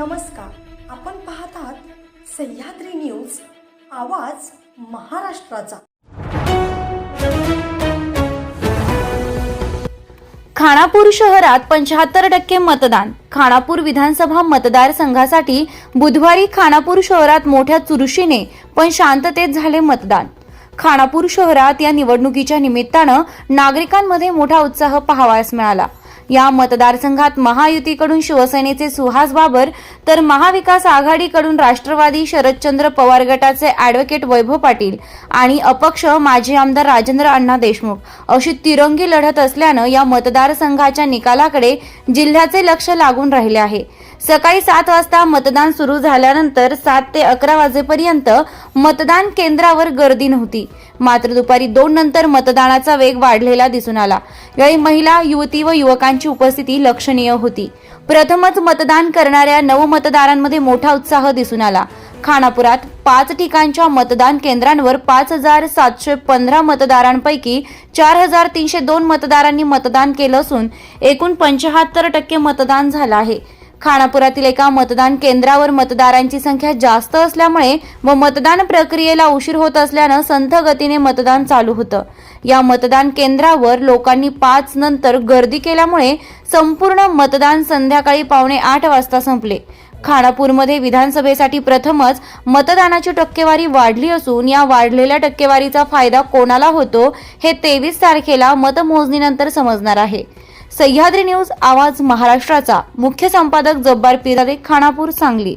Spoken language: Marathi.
नमस्कार. आपण पाहत आहात सह्याद्री न्यूज आवाज महाराष्ट्राचा. खानापूर शहरात पंच्याहत्तर टक्के मतदान. खानापूर विधानसभा मतदारसंघासाठी बुधवारी खानापूर शहरात मोठ्या चुरशीने पण शांततेत झाले मतदान. खानापूर शहरात या निवडणुकीच्या निमित्तानं नागरिकांमध्ये मोठा उत्साह पाहावयास मिळाला. या मतदारसंघात महायुतीकडून शिवसेनेचे सुहास बाबर तर महाविकास आघाडीकडून राष्ट्रवादी शरदचंद्र पवार गटाचे अॅडव्होकेट वैभव पाटील आणि अपक्ष माजी आमदार राजेंद्र अण्णा देशमुख. अशी तिरंगी लढत असल्यानं या मतदारसंघाच्या निकालाकडे जिल्ह्याचे लक्ष लागून राहिले आहे. सकाळी सात वाजता मतदान सुरू झाल्यानंतर सात ते अकरा वाजेपर्यंत मतदान केंद्रावर गर्दी नव्हती. मात्र दुपारी दोन नंतर मतदानाचा वेग वाढलेला दिसून आला. यावेळी महिला युवती व युवकांची उपस्थिती लक्षणीय होती. प्रथमच मतदान करणाऱ्या नवमतदारांमध्ये मोठा उत्साह दिसून आला. खानापुरात पाच ठिकाणच्या मतदान केंद्रांवर पाच हजार सातशे पंधरा मतदारांपैकी चार हजार तीनशे दोन मतदारांनी मतदान केलं असून एकूण पंच्याहत्तर टक्के मतदान झालं आहे. खानापुरातील एका मतदान केंद्रावर मतदारांची संख्या जास्त असल्यामुळे व मतदान प्रक्रियेला उशीर होत असल्यानं संथ गतीने मतदान चालू होतं. या मतदान केंद्रावर लोकांनी पाच नंतर गर्दी केल्यामुळे संपूर्ण मतदान संध्याकाळी पावणे आठ वाजता संपले. खानापूरमध्ये विधानसभेसाठी प्रथमच मतदानाची टक्केवारी वाढली असून या वाढलेल्या टक्केवारीचा फायदा कोणाला होतो हे तेवीस तारखेला मतमोजणीनंतर समजणार आहे. सह्याद्री न्यूज आवाज महाराष्ट्राचा. मुख्य संपादक जब्बार पिरारे खानापूर सांगली.